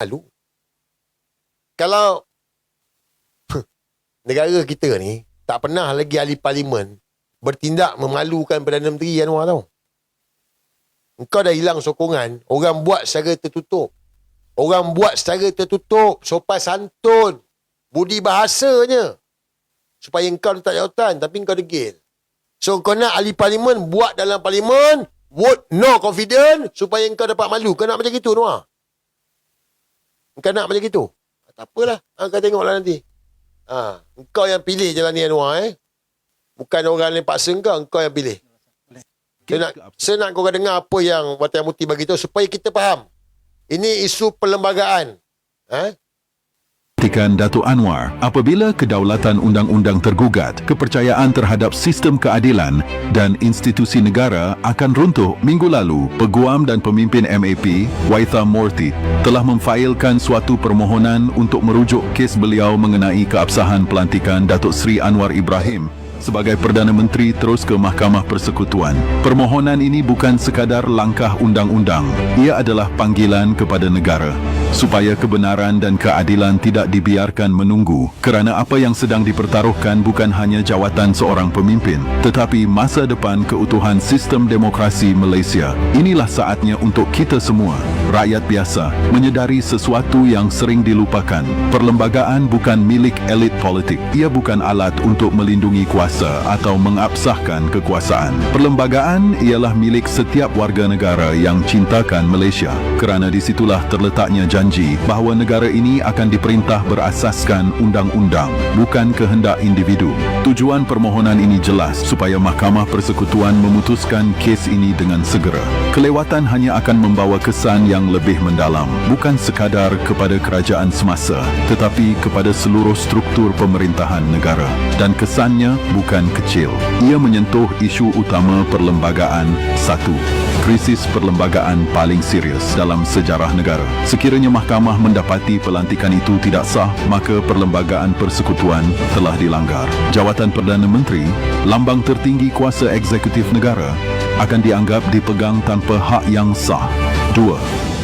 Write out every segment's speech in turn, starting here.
malu. Kalau negara kita ni tak pernah lagi ahli parlimen bertindak memalukan Perdana Menteri Anwar tau. Engkau dah hilang sokongan, orang buat secara tertutup. Orang buat secara tertutup, sopan santun, budi bahasanya. Supaya engkau letak jawatan, tapi engkau degil. So kau nak ahli parlimen buat dalam parlimen, vote no confident supaya engkau dapat malu. Kau nak macam gitu Noah? Kau nak macam gitu? Tak apalah, ha, kau tengoklah nanti. Ha, engkau yang pilih jalan ni Anwar eh. Bukan orang lain paksa engkau, engkau yang pilih. Saya nak, saya nak korang dengar apa yang Watan Muti bagi tahu supaya kita faham. Ini isu perlembagaan. Eh? Kritikan Datuk Anwar apabila kedaulatan undang-undang tergugat, kepercayaan terhadap sistem keadilan dan institusi negara akan runtuh minggu lalu, peguam dan pemimpin MAP, Waitha Morty, telah memfailkan suatu permohonan untuk merujuk kes beliau mengenai keabsahan pelantikan Datuk Seri Anwar Ibrahim sebagai Perdana Menteri terus ke Mahkamah Persekutuan. Permohonan ini bukan sekadar langkah undang-undang. Ia adalah panggilan kepada negara supaya kebenaran dan keadilan tidak dibiarkan menunggu kerana apa yang sedang dipertaruhkan bukan hanya jawatan seorang pemimpin tetapi masa depan keutuhan sistem demokrasi Malaysia. Inilah saatnya untuk kita semua, rakyat biasa, menyedari sesuatu yang sering dilupakan. Perlembagaan bukan milik elit politik. Ia bukan alat untuk melindungi kuasa atau mengabsahkan kekuasaan. Perlembagaan ialah milik setiap warga negara yang cintakan Malaysia kerana disitulah terletaknya janji bahawa negara ini akan diperintah berasaskan undang-undang bukan kehendak individu. Tujuan permohonan ini jelas supaya Mahkamah Persekutuan memutuskan kes ini dengan segera. Kelewatan hanya akan membawa kesan yang lebih mendalam bukan sekadar kepada kerajaan semasa tetapi kepada seluruh struktur pemerintahan negara dan kesannya bukan kecil. Ia menyentuh isu utama perlembagaan satu krisis perlembagaan paling serius dalam sejarah negara. Sekiranya mahkamah mendapati pelantikan itu tidak sah, maka perlembagaan persekutuan telah dilanggar. Jawatan Perdana Menteri, lambang tertinggi kuasa eksekutif negara, akan dianggap dipegang tanpa hak yang sah. Dua,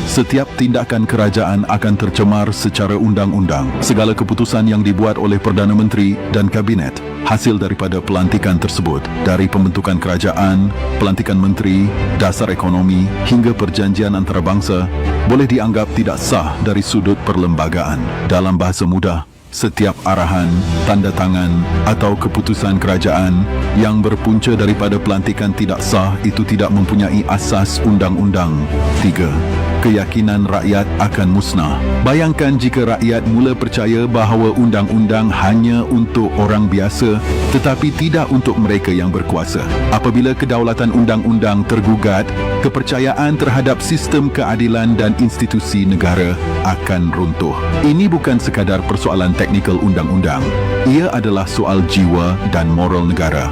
Setiap tindakan kerajaan akan tercemar secara undang-undang. Segala keputusan yang dibuat oleh Perdana Menteri dan Kabinet hasil daripada pelantikan tersebut dari pembentukan kerajaan, pelantikan menteri, dasar ekonomi hingga perjanjian antarabangsa boleh dianggap tidak sah dari sudut perlembagaan. Dalam bahasa mudah, setiap arahan, tanda tangan atau keputusan kerajaan yang berpunca daripada pelantikan tidak sah itu tidak mempunyai asas undang-undang. 3 keyakinan rakyat akan musnah. Bayangkan jika rakyat mula percaya bahawa undang-undang hanya untuk orang biasa tetapi tidak untuk mereka yang berkuasa. Apabila kedaulatan undang-undang tergugat, kepercayaan terhadap sistem keadilan dan institusi negara akan runtuh. Ini bukan sekadar persoalan teknikal undang-undang. Ia adalah soal jiwa dan moral negara.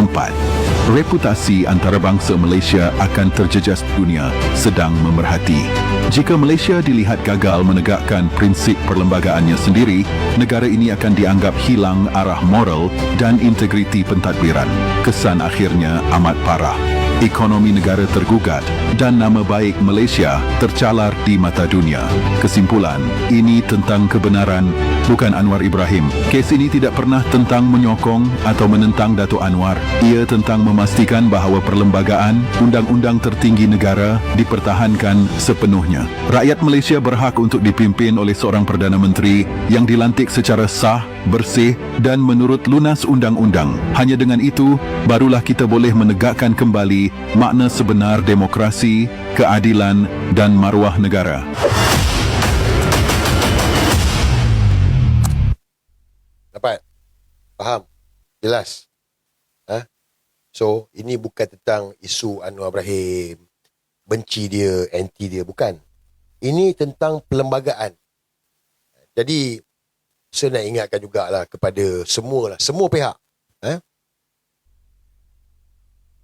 4 reputasi antarabangsa Malaysia akan terjejas dunia sedang memerhati. Jika Malaysia dilihat gagal menegakkan prinsip perlembagaannya sendiri, negara ini akan dianggap hilang arah moral dan integriti pentadbiran. Kesan akhirnya amat parah ekonomi negara tergugat dan nama baik Malaysia tercalar di mata dunia. Kesimpulan, ini tentang kebenaran, bukan Anwar Ibrahim. Kes ini tidak pernah tentang menyokong atau menentang Datuk Anwar. Ia tentang memastikan bahawa perlembagaan undang-undang tertinggi negara dipertahankan sepenuhnya. Rakyat Malaysia berhak untuk dipimpin oleh seorang Perdana Menteri yang dilantik secara sah, bersih dan menurut lunas undang-undang. Hanya dengan itu, barulah kita boleh menegakkan kembali makna sebenar demokrasi, keadilan dan maruah negara. Dapat? Faham? Jelas? Ha? So, ini bukan tentang isu Anwar Ibrahim, benci dia, anti dia, bukan. Ini tentang perlembagaan. Jadi, saya nak ingatkan jugalah kepada semua lah, semua pihak. Eh?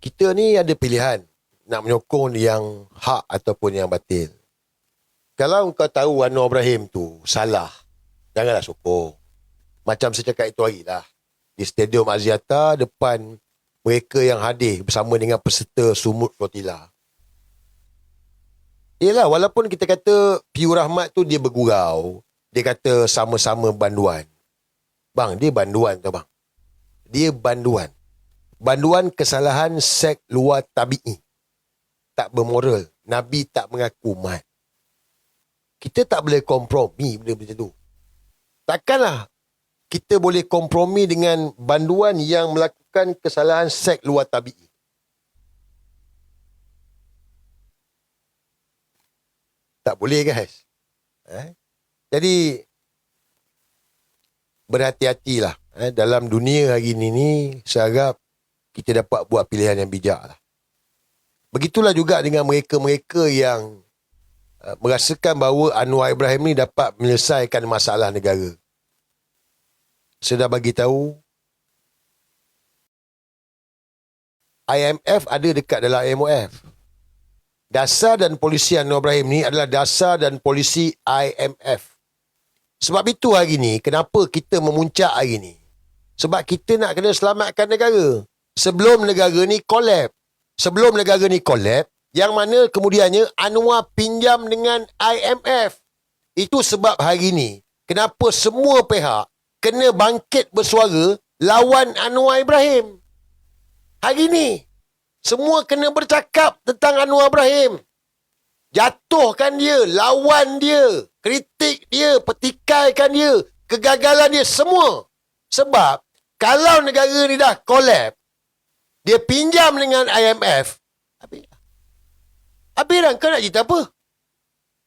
Kita ni ada pilihan nak menyokong yang hak ataupun yang batil. Kalau kau tahu Anwar Ibrahim tu salah, janganlah sokong. Macam saya cakap itu hari lah. Di Stadium Aziata depan mereka yang hadir bersama dengan peserta Sumut Flotilla. Yelah, walaupun kita kata Piu Rahmat tu dia bergurau. Dia kata sama-sama banduan. Bang, dia banduan tau bang. Dia banduan. Banduan kesalahan sek luar tabi'i. Tak bermoral. Nabi tak mengaku mat. Kita tak boleh kompromi benda macam tu. Takkanlah kita boleh kompromi dengan banduan yang melakukan kesalahan sek luar tabi'i. Tak boleh guys. Eh? Jadi berhati-hatilah eh? dalam dunia hari ini ni saya harap kita dapat buat pilihan yang bijak lah. Begitulah juga dengan mereka-mereka yang uh, merasakan bahawa Anwar Ibrahim ni dapat menyelesaikan masalah negara. Saya dah bagi tahu IMF ada dekat dalam MOF. Dasar dan polisi Anwar Ibrahim ni adalah dasar dan polisi IMF. Sebab itu hari ni, kenapa kita memuncak hari ni? Sebab kita nak kena selamatkan negara. Sebelum negara ni collapse. Sebelum negara ni collapse, yang mana kemudiannya Anwar pinjam dengan IMF. Itu sebab hari ni, kenapa semua pihak kena bangkit bersuara lawan Anwar Ibrahim. Hari ni, semua kena bercakap tentang Anwar Ibrahim. Jatuhkan dia, lawan dia, kritik dia, petikaikan dia, kegagalan dia, semua. Sebab, kalau negara ni dah collapse, dia pinjam dengan IMF, habis. Habis dah, kau nak cerita apa?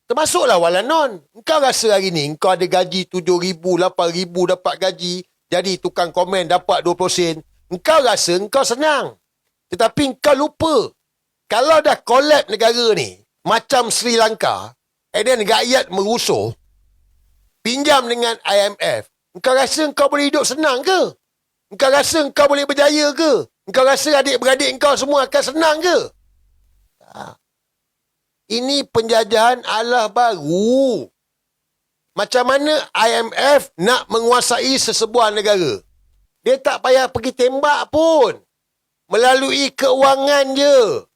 Termasuklah walanon. Kau rasa hari ni kau ada gaji 7,000, 8,000 dapat gaji. Jadi tukang komen dapat 20 sen. Engkau rasa engkau senang. Tetapi engkau lupa. Kalau dah collapse negara ni, macam Sri Lanka, and then rakyat merusuh, pinjam dengan IMF, engkau rasa engkau boleh hidup senang ke? Engkau rasa engkau boleh berjaya ke? Engkau rasa adik-beradik engkau semua akan senang ke? Tak. Ini penjajahan Allah baru. Macam mana IMF nak menguasai sesebuah negara? Dia tak payah pergi tembak pun. Melalui keuangan je.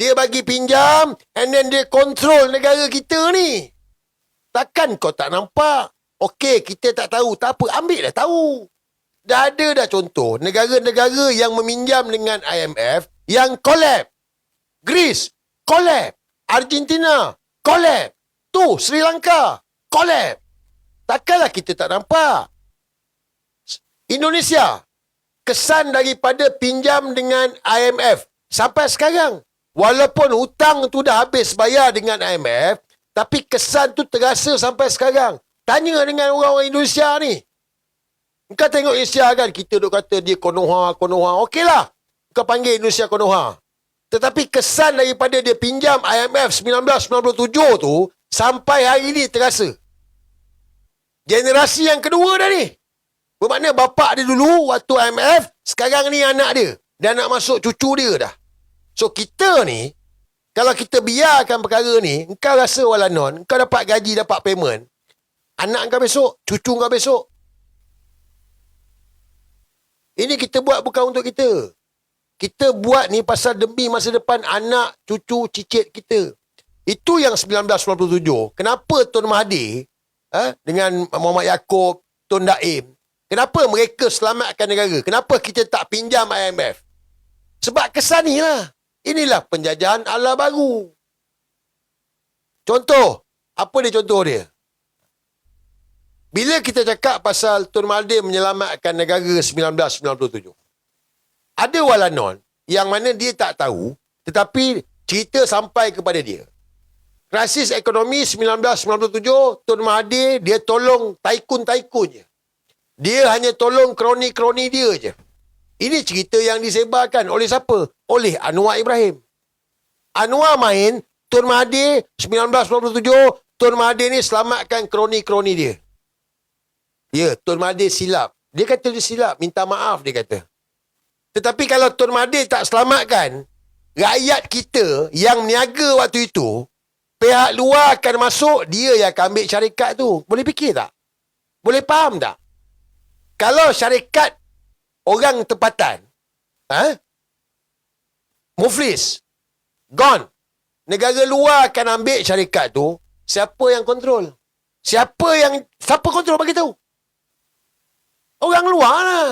Dia bagi pinjam and then dia kontrol negara kita ni. Takkan kau tak nampak? Okey, kita tak tahu. Tak apa, ambil dah tahu. Dah ada dah contoh. Negara-negara yang meminjam dengan IMF yang collapse. Greece, collapse. Argentina, collapse. Tu, Sri Lanka, collapse. Takkanlah kita tak nampak. Indonesia, kesan daripada pinjam dengan IMF sampai sekarang. Walaupun hutang tu dah habis bayar dengan IMF, tapi kesan tu terasa sampai sekarang. Tanya dengan orang-orang Indonesia ni. Kau tengok Indonesia kan, kita duk kata dia Konoha, Konoha. Okeylah, kau panggil Indonesia Konoha. Tetapi kesan daripada dia pinjam IMF 1997 tu, sampai hari ni terasa. Generasi yang kedua dah ni. Bermakna bapak dia dulu waktu IMF, sekarang ni anak dia. Dan nak masuk cucu dia dah. So kita ni, kalau kita biarkan perkara ni, engkau rasa walanon, engkau dapat gaji, dapat payment. Anak kau besok, cucu kau besok. Ini kita buat bukan untuk kita. Kita buat ni pasal demi masa depan anak, cucu, cicit kita. Itu yang 1997. Kenapa Tun Mahathir eh, dengan Muhammad Yaakob, Tun Daim, kenapa mereka selamatkan negara? Kenapa kita tak pinjam IMF? Sebab kesan ni lah. Inilah penjajahan ala baru. Contoh. Apa dia contoh dia? Bila kita cakap pasal Tun Mahathir menyelamatkan negara 1997. Ada walanon yang mana dia tak tahu tetapi cerita sampai kepada dia. Krisis ekonomi 1997, Tun Mahathir dia tolong taikun-taikun je. Dia hanya tolong kroni-kroni dia je. Ini cerita yang disebarkan oleh siapa? Oleh Anwar Ibrahim. Anwar main, Tun Mahathir 1997, Tun Mahathir ni selamatkan kroni-kroni dia. Ya, Tun Mahathir silap. Dia kata dia silap, minta maaf dia kata. Tetapi kalau Tun Mahathir tak selamatkan, rakyat kita yang niaga waktu itu, pihak luar akan masuk, dia yang akan ambil syarikat tu. Boleh fikir tak? Boleh faham tak? Kalau syarikat orang tempatan, ha? Muflis, gone. negara luar akan ambil syarikat tu, siapa yang kontrol? Siapa yang, siapa kontrol bagi tahu? Orang luar lah.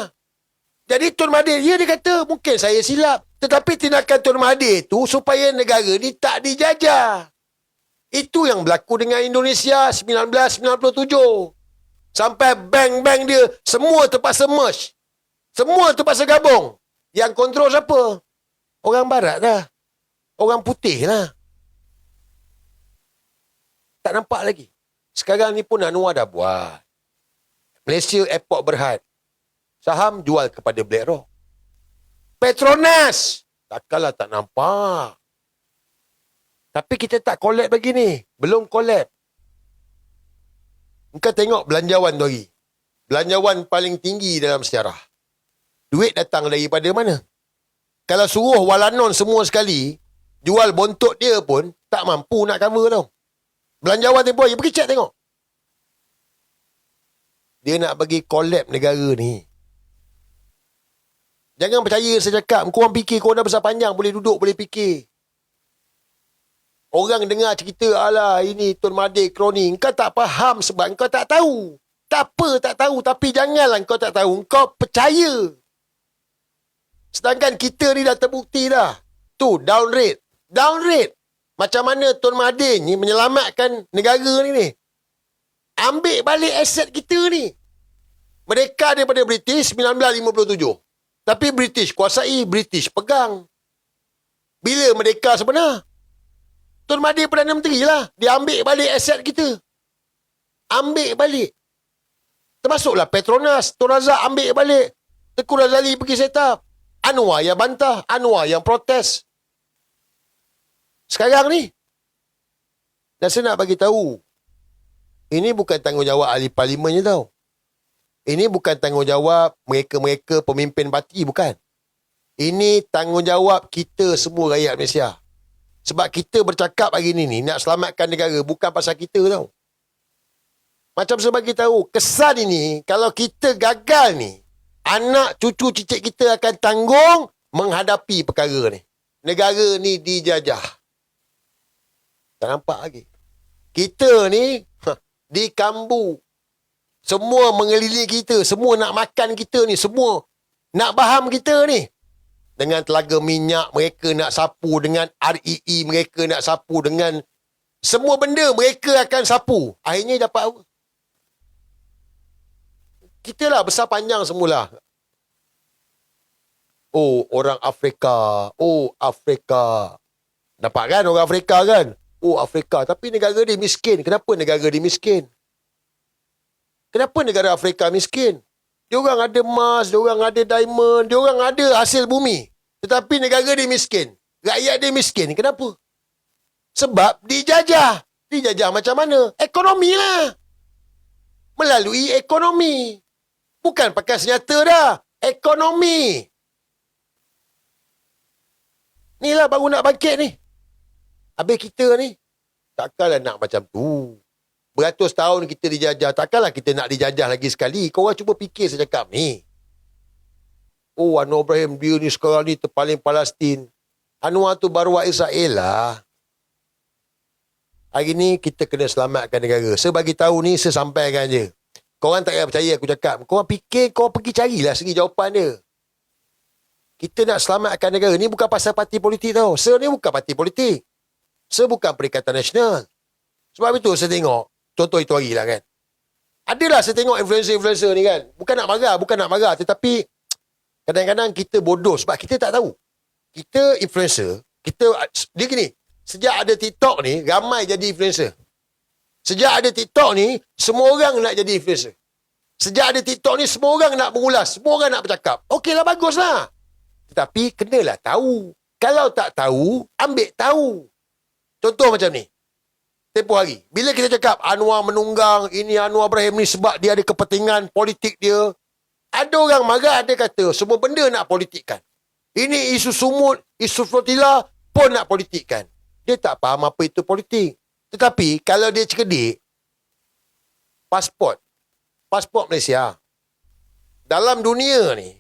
Jadi Tun Mahathir, ya dia kata, mungkin saya silap. Tetapi tindakan Tun Mahathir tu supaya negara ni tak dijajah. Itu yang berlaku dengan Indonesia 1997. Sampai bank-bank dia semua terpaksa merge. Semua terpaksa gabung. Yang kontrol siapa? Orang barat dah. Orang putih lah. Tak nampak lagi. Sekarang ni pun Anwar dah buat. Malaysia Airport Berhad. Saham jual kepada BlackRock. Petronas. Takkanlah tak nampak. Tapi kita tak collab lagi ni. Belum collab. Engkau tengok belanjawan tu lagi. Belanjawan paling tinggi dalam sejarah. Duit datang daripada mana? Kalau suruh walanon semua sekali, jual bontot dia pun tak mampu nak cover tau. Belanjawan tempoh hari, pergi cek tengok. Dia nak bagi collab negara ni. Jangan percaya saya cakap. Kau orang fikir kau dah besar panjang, boleh duduk, boleh fikir. Orang dengar cerita, alah ini Tun Mahathir kroni. Kau tak faham sebab kau tak tahu. Tak apa tak tahu. Tapi janganlah kau tak tahu. Kau percaya. Sedangkan kita ni dah terbukti dah. Tu, down rate. Down rate. Macam mana Tun Mahathir ni menyelamatkan negara ni ni. Ambil balik aset kita ni. Mereka daripada British 1957. Tapi British kuasai, British pegang. Bila mereka sebenar? Tun Mahathir Perdana Menteri lah. Dia ambil balik aset kita. Ambil balik. Termasuklah Petronas. Tun Razak ambil balik. Tengku Razali pergi set up. Anwar yang bantah. Anwar yang protes. Sekarang ni. Dan saya nak bagi tahu. Ini bukan tanggungjawab ahli parlimen je tau. Ini bukan tanggungjawab mereka-mereka pemimpin parti. Bukan. Ini tanggungjawab kita semua rakyat Malaysia. Sebab kita bercakap hari ni, ni nak selamatkan negara bukan pasal kita tau. Macam saya bagi tahu, kesan ini kalau kita gagal ni, anak cucu cicit kita akan tanggung menghadapi perkara ni. Negara ni dijajah. Tak nampak lagi. Kita ni di kambu. Semua mengelilingi kita, semua nak makan kita ni, semua nak faham kita ni. Dengan telaga minyak mereka nak sapu dengan REE mereka nak sapu dengan semua benda mereka akan sapu. Akhirnya dapat apa? Kita lah besar panjang semula. Oh orang Afrika. Oh Afrika. Nampak kan orang Afrika kan oh Afrika tapi negara dia miskin kenapa negara dia miskin kenapa negara Afrika miskin dia orang ada emas, dia orang ada diamond, dia orang ada hasil bumi. Tetapi negara dia miskin. Rakyat dia miskin. Kenapa? Sebab dijajah. Dijajah macam mana? Ekonomi lah. Melalui ekonomi. Bukan pakai senjata dah. Ekonomi. Ni lah baru nak bangkit ni. Habis kita ni. Takkanlah nak macam tu. Beratus tahun kita dijajah. Takkanlah kita nak dijajah lagi sekali. Kau orang cuba fikir saya cakap ni. Oh Anwar Ibrahim dia ni sekarang ni terpaling Palestin. Anwar tu baru Israel lah. Hari ni kita kena selamatkan negara. Saya bagi tahu ni saya sampaikan je. Kau orang tak payah percaya aku cakap. Kau orang fikir kau pergi carilah segi jawapan dia. Kita nak selamatkan negara. Ni bukan pasal parti politik tau. Saya ni bukan parti politik. Saya bukan Perikatan Nasional. Sebab itu saya tengok Contoh itu hari lah kan. Adalah saya tengok influencer-influencer ni kan. Bukan nak marah, bukan nak marah. Tetapi kadang-kadang kita bodoh sebab kita tak tahu. Kita influencer, kita dia gini, sejak ada TikTok ni, ramai jadi influencer. Sejak ada TikTok ni, semua orang nak jadi influencer. Sejak ada TikTok ni, semua orang nak berulas, semua orang nak bercakap. Okeylah, baguslah. Tetapi, kenalah tahu. Kalau tak tahu, ambil tahu. Contoh macam ni tempoh hari. Bila kita cakap Anwar menunggang, ini Anwar Ibrahim ni sebab dia ada kepentingan politik dia. Ada orang marah, ada kata semua benda nak politikkan. Ini isu sumut, isu flotila pun nak politikkan. Dia tak faham apa itu politik. Tetapi kalau dia cerdik, pasport, pasport Malaysia, dalam dunia ni,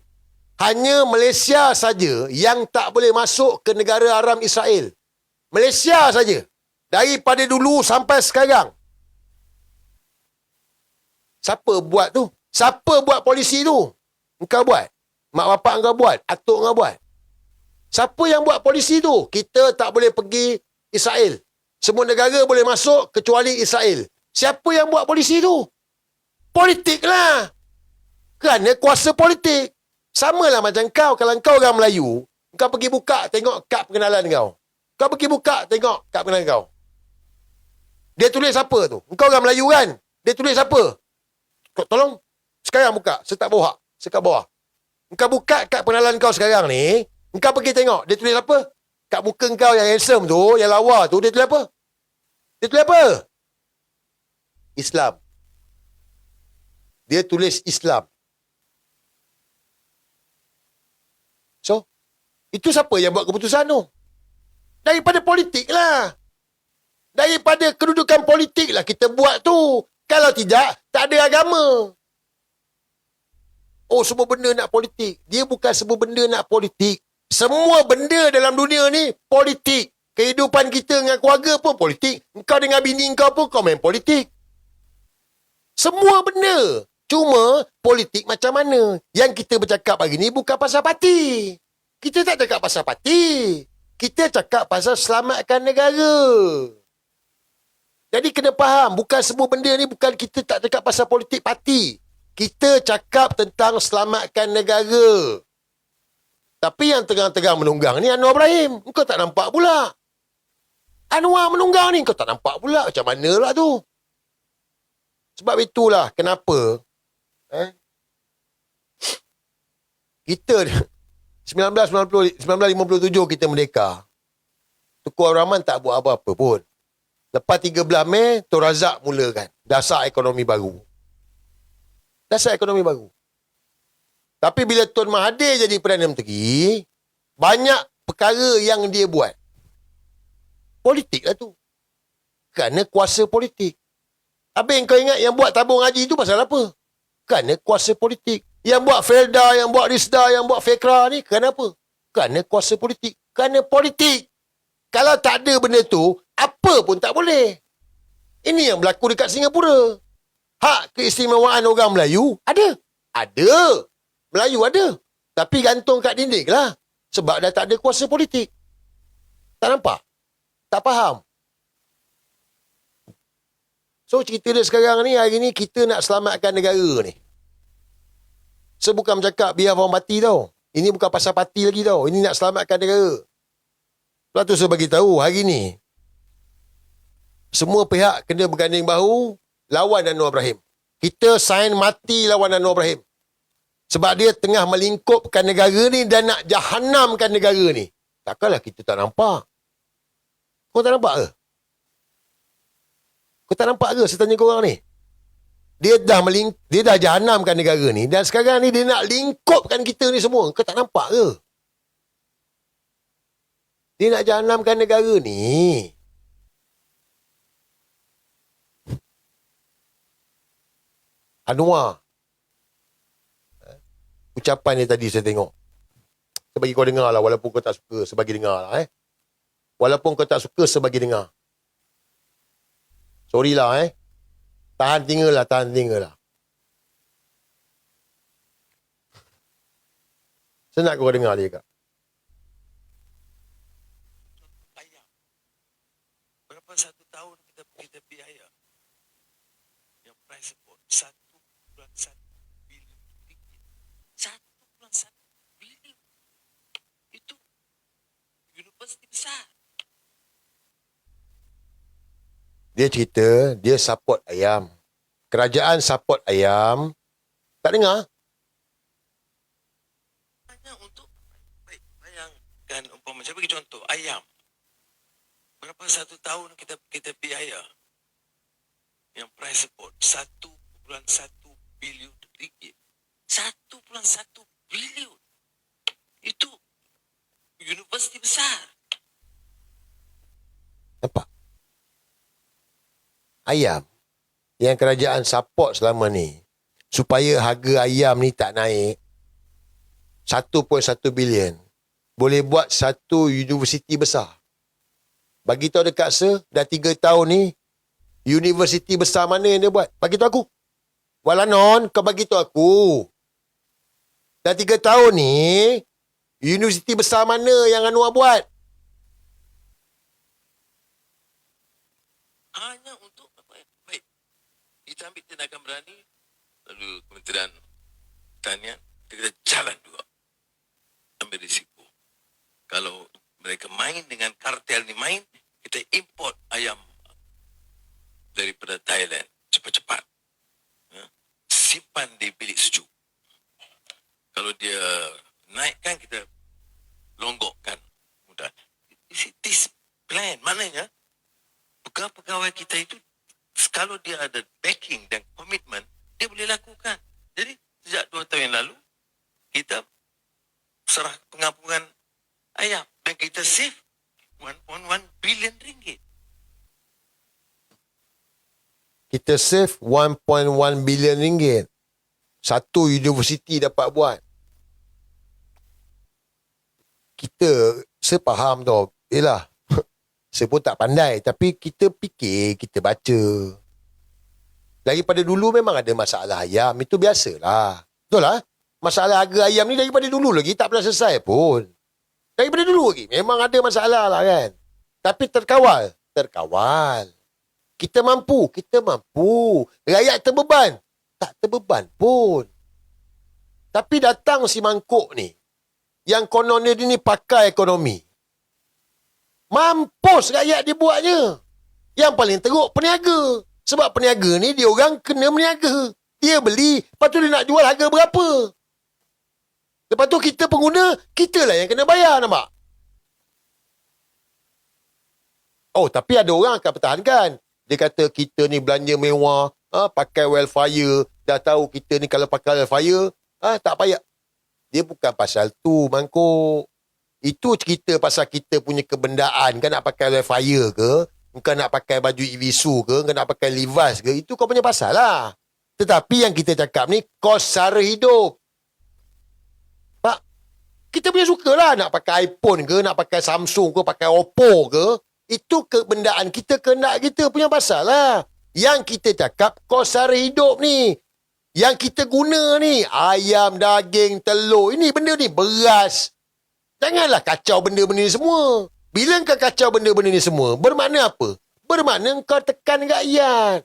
hanya Malaysia saja yang tak boleh masuk ke negara haram Israel. Malaysia saja. Daripada dulu sampai sekarang. Siapa buat tu? Siapa buat polisi tu? Engkau buat. Mak bapak engkau buat. Atuk engkau buat. Siapa yang buat polisi tu? Kita tak boleh pergi Israel. Semua negara boleh masuk kecuali Israel. Siapa yang buat polisi tu? Politik lah. Kerana kuasa politik. Sama lah macam kau. Kalau kau orang Melayu, kau pergi buka tengok kad pengenalan kau. Kau pergi buka tengok kad pengenalan kau. Dia tulis apa tu? Kau orang Melayu kan? Dia tulis apa? Kau tolong. Sekarang buka. Setak bawah. Sekat bawah. Kau buka kad pengenalan kau sekarang ni. Kau pergi tengok. Dia tulis apa? Kat muka kau yang handsome tu, yang lawa tu, dia tulis apa? Dia tulis apa? Islam. Dia tulis Islam. So, itu siapa yang buat keputusan tu? Daripada politik lah. Daripada kedudukan politik lah kita buat tu. Kalau tidak, tak ada agama. Oh, semua benda nak politik. Dia bukan semua benda nak politik. Semua benda dalam dunia ni politik. Kehidupan kita dengan keluarga pun politik. Kau dengan bini kau pun kau main politik. Semua benda. Cuma politik macam mana? Yang kita bercakap hari ni bukan pasal parti. Kita tak cakap pasal parti. Kita cakap pasal selamatkan negara. Jadi kena faham, bukan semua benda ni bukan kita tak cakap pasal politik parti. Kita cakap tentang selamatkan negara. Tapi yang tengah-tengah menunggang ni Anwar Ibrahim. Kau tak nampak pula. Anwar menunggang ni kau tak nampak pula. Macam mana lah tu? Sebab itulah kenapa eh, kita 1990, 1957 kita merdeka. Tuku Abdul Rahman tak buat apa-apa pun. Lepas 13 Mei, Tun Razak mulakan. Dasar ekonomi baru. Dasar ekonomi baru. Tapi bila Tun Mahathir jadi Perdana Menteri, banyak perkara yang dia buat. Politik lah tu. Kerana kuasa politik. Habis kau ingat yang buat tabung haji tu pasal apa? Kerana kuasa politik. Yang buat Felda, yang buat Risda, yang buat Fekra ni kerana apa? Kerana kuasa politik. Kerana politik. Kalau tak ada benda tu, apa pun tak boleh. Ini yang berlaku dekat Singapura. Hak keistimewaan orang Melayu ada. Ada. Melayu ada. Tapi gantung kat dinding lah. Sebab dah tak ada kuasa politik. Tak nampak? Tak faham? So cerita dia sekarang ni, hari ni kita nak selamatkan negara ni. Saya bukan bercakap biar orang mati tau. Ini bukan pasal parti lagi tau. Ini nak selamatkan negara. Sebab tu saya tahu hari ni semua pihak kena berganding bahu lawan Anwar Ibrahim. Kita sign mati lawan Anwar Ibrahim. Sebab dia tengah melingkupkan negara ni dan nak jahanamkan negara ni. Takkanlah kita tak nampak. Kau tak nampak ke? Kau tak nampak ke saya tanya korang ni? Dia dah meling dia dah jahanamkan negara ni dan sekarang ni dia nak lingkupkan kita ni semua. Kau tak nampak ke? Dia nak jahanamkan negara ni. Anwar. Eh, Ucapan dia tadi saya tengok. Saya bagi kau dengar lah walaupun kau tak suka. Saya bagi dengar lah eh. Walaupun kau tak suka, saya bagi dengar. Sorry lah eh. Tahan tinggal lah, tahan tinggal lah. Saya nak kau dengar dia kak. ayam. Berapa satu tahun kita kita biaya yang price support satu bulan satu bilion ringgit. Satu bulan satu bilion. Itu universiti besar. Dia cerita, dia support ayam. Kerajaan support ayam. Tak dengar? Hanya untuk baik, bayangkan umpama saya bagi contoh ayam. Berapa satu tahun kita kita biaya yang price support satu bulan satu bilion ringgit. Satu bulan satu bilion. Itu universiti besar. Nampak? Ayam yang kerajaan support selama ni supaya harga ayam ni tak naik 1.1 bilion boleh buat satu universiti besar. Bagi tahu dekat Sir, dah tiga tahun ni, universiti besar mana yang dia buat? Bagi tahu aku. Walanon, kau bagi tahu aku. Dah tiga tahun ni, universiti besar mana yang Anwar buat? hanya untuk apa ya? Baik. Kita ambil tindakan berani lalu Kementerian Pertanian kita kata jalan juga. Ambil risiko. Kalau mereka main dengan kartel ni main, kita import ayam daripada Thailand cepat-cepat. Ya. Simpan di bilik sejuk. Kalau dia naikkan kita longgokkan mudah. Is it this plan? Maknanya pegawai-pegawai kita itu kalau dia ada backing dan komitmen, dia boleh lakukan. Jadi sejak dua tahun yang lalu, kita serah pengampungan ayam dan kita save 1.1 billion ringgit. Kita save 1.1 bilion ringgit. Satu universiti dapat buat. Kita, saya faham tau. Yelah, saya pun tak pandai. Tapi kita fikir, kita baca. Daripada dulu memang ada masalah ayam. Itu biasalah. Betul lah. Masalah harga ayam ni daripada dulu lagi. Tak pernah selesai pun. Daripada dulu lagi. Memang ada masalah lah kan. Tapi terkawal. Terkawal. Kita mampu. Kita mampu. Rakyat terbeban. Tak terbeban pun. Tapi datang si mangkuk ni. Yang konon dia ni pakar ekonomi. Mampus rakyat dia buatnya. Yang paling teruk peniaga. Sebab peniaga ni dia orang kena meniaga. Dia beli, lepas tu dia nak jual harga berapa. Lepas tu kita pengguna, kita lah yang kena bayar nampak. Oh, tapi ada orang akan pertahankan. Dia kata kita ni belanja mewah, ah, pakai wildfire, dah tahu kita ni kalau pakai wildfire, ah, tak payah. Dia bukan pasal tu, mangkuk. Itu cerita pasal kita punya kebendaan. Kan nak pakai wildfire ke? Kau nak pakai baju Evisu ke? Kau nak pakai Levi's ke? Itu kau punya pasal lah. Tetapi yang kita cakap ni, kos sara hidup. Pak, kita punya suka lah nak pakai iPhone ke, nak pakai Samsung ke, pakai Oppo ke. Itu kebendaan kita, kehendak kita punya pasal lah. Yang kita cakap, kos sara hidup ni. Yang kita guna ni, ayam, daging, telur. Ini benda ni, beras. Janganlah kacau benda-benda ni semua. Bila kau kacau benda-benda ni semua, bermakna apa? Bermakna kau tekan rakyat.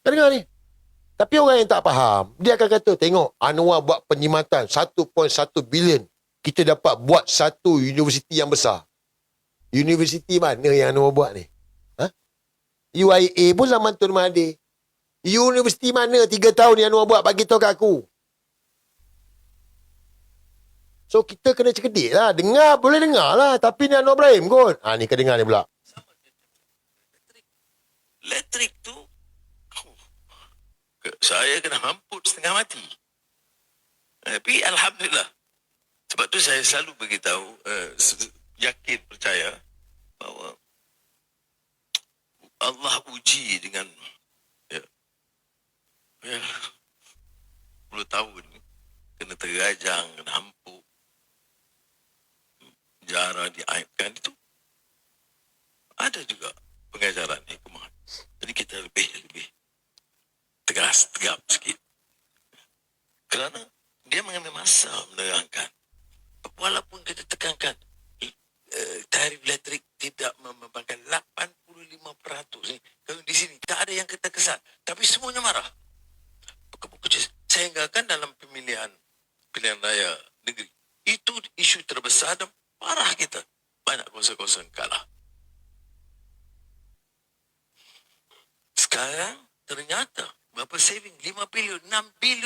Kau dengar ni? Tapi orang yang tak faham, dia akan kata, tengok Anwar buat penyimatan 1.1 bilion. Kita dapat buat satu universiti yang besar. Universiti mana yang Anwar buat ni? Ha? UIA pun zaman Tun Mahathir. Universiti mana tiga tahun yang Anwar buat? Bagi tahu kat aku. So kita kena cerdik lah. Dengar boleh dengar lah. Tapi ni Anwar Ibrahim kot. Ha ni kau dengar ni pula. Elektrik tu, saya kena hamput setengah mati. Tapi Alhamdulillah. Sebab tu saya selalu beritahu, uh, yakin, percaya bahawa Allah uji dengan ya, ya, 10 tahun kena terajang, kena hampuk, jara diaibkan itu ada juga pengajaran hikmah. Jadi kita lebih lebih tegas, tegap sikit. Kerana dia mengambil masa menerangkan. Walaupun kita tekankan eh, tarif elektrik tidak membebankan 85% ni. Kalau di sini tak ada yang kita kesal. Tapi semuanya marah. Kecil. Sehingga kan dalam pemilihan pilihan raya negeri. Itu isu terbesar dan parah kita. Banyak kosong-kosong kalah. Sekarang ternyata berapa saving? 5 bilion, 6